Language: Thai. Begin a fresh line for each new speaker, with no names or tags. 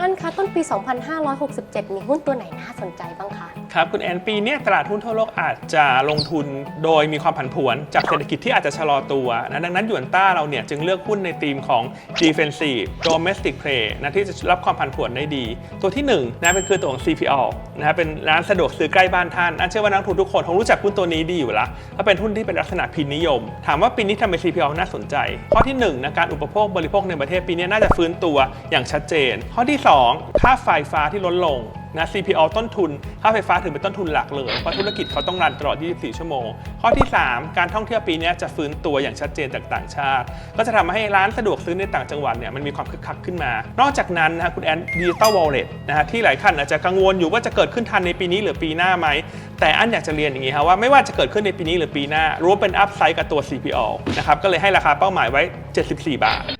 อั้นคะต้นปี 2567 มีหุ้นตัวไหนน่าสนใจบ้างคะ
ครับ คุณแอนปีเนี้ยตลาดหุ้นทั่วโลกอาจจะลงทุนโดยมีความผันผวนจากเศรษฐกิจที่อาจจะชะลอตัวนะดังนั้นหยวนต้าเราเนี่ยจึงเลือกหุ้นในธีมของ defensive domestic play นะที่จะรับความผันผวนได้ดี ตัวที่1นะเป็นคือตัวของ CPO นะครับเป็นร้านสะดวกซื้อใกล้บ้านท่านอันเชื่อว่านักทุนทุกคนคงรู้จักหุ้นตัวนี้ดีอยู่แล้วเพราะเป็นหุ้นที่เป็นลักษณะพินนิยม ถามว่าปีนี้ทำไม CPO น่าสนใจ ข้อที่1นะการอุปโภคบริโภคในประเทศปีนี้น่าจะฟื้นตัวอย่างชัดเจน ข้อที่2ค่าไฟฟ้าที่ลดลงนะ CPO ต้นทุน ค่าไฟฟ้าถือเป็นต้นทุนหลักเลย เพราะธุรกิจเขาต้องรันตลอด 24 ชั่วโมง ข้อที่ 3 การท่องเที่ยวปีนี้จะฟื้นตัวอย่างชัดเจนจากต่างชาติ ก็จะทำให้ร้านสะดวกซื้อในต่างจังหวัดเนี่ยมันมีความคึกคักขึ้นมา นอกจากนั้นนะคุณแอนดิจิตอลวอลเล็ตนะฮะที่หลายท่านอาจจะกังวลอยู่ว่าจะเกิดขึ้นทันในปีนี้หรือปีหน้าไหม แต่อันอยากจะเรียนอย่างนี้ครับว่าไม่ว่าจะเกิดขึ้นในปีนี้หรือปีหน้ารู้เป็นอัพไซด์กับตัว CPO นะครับก็เลยให้ราคาเป้าหมายไว้ 74 บาท